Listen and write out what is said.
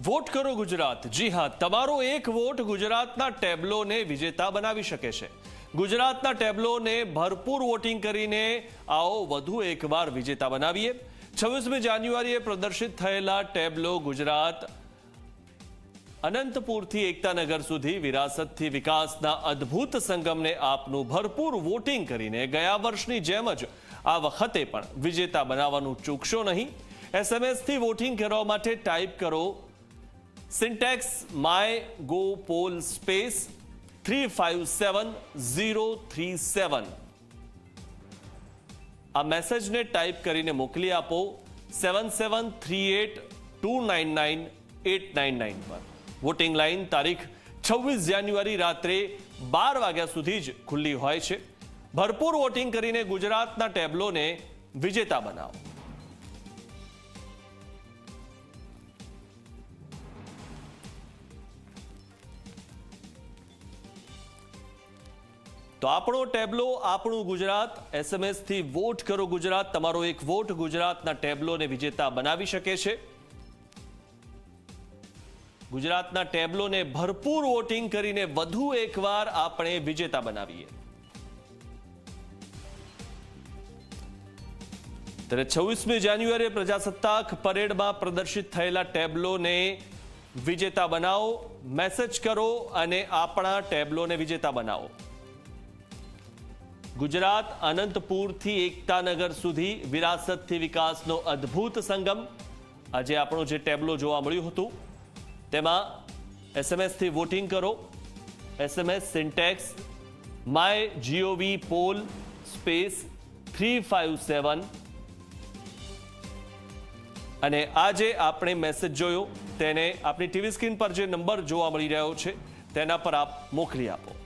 Vote કરો ગુજરાત? જી હા, તમારો એક વોટ ગુજરાતના ટેબ્લોને વિજેતા બનાવી શકે છે. ગુજરાતના ટેબ્લોને ભરપૂર વોટિંગ કરીને આવો વધુ એકવાર વિજેતા બનાવીએ. છવ્વીસમી જાન્યુઆરીએ પ્રદર્શિત થયેલા ટેબ્લો ગુજરાત અનંતપુરથી એકતાનગર સુધી વિરાસતથી વિકાસના અદ્ભુત સંગમને આપનું ભરપૂર વોટિંગ કરીને ગયા વર્ષની જેમ જ આ વખતે પણ વિજેતા બનાવવાનું ચૂકશો નહીં. એસએમએસથી વોટિંગ કરવા માટે ટાઈપ કરો syntax my go poll space three five seven zero three seven આ મેસેજને ટાઈપ કરીને મોકલી આપો seven seven three eight two nine nine eight nine nine પર. વોટિંગ લાઇન તારીખ છવ્વીસ જાન્યુઆરી રાત્રે બાર વાગ્યા સુધી જ ખુલ્લી હોય છે. ભરપૂર વોટિંગ કરીને ગુજરાતના ટેબ્લોને વિજેતા બનાવો. તો આપણો ટેબ્લો આપણું ગુજરાત. એસએમએસથી વોટ કરો ગુજરાત. તમારો એક વોટ ગુજરાતના ટેબ્લોને વિજેતા બનાવી શકે છે. ગુજરાતના ટેબ્લોને ભરપૂર વોટિંગ કરીને વધુ એકવાર આપણે વિજેતા બનાવીએ. ત્યારે છવ્વીસમી જાન્યુઆરીએ પ્રજાસત્તાક પરેડમાં પ્રદર્શિત થયેલા ટેબ્લોને વિજેતા બનાવો. મેસેજ કરો અને આપણા ટેબ્લોને વિજેતા બનાવો. ગુજરાત અનંતપુરથી એકતાનગર સુધી વિરાસતથી વિકાસનો અદ્ભુત સંગમ આજે આપણો જે ટેબ્લો જોવા મળ્યું હતું, તેમાં એસએમએસથી વોટિંગ કરો SMS syntax my GOV poll space three five seven અને આજે આપણે મેસેજ જોયો, તેને આપણી ટીવી સ્ક્રીન પર જે નંબર જોવા મળી રહ્યો છે, તેના પર આપ મોકલી આપો.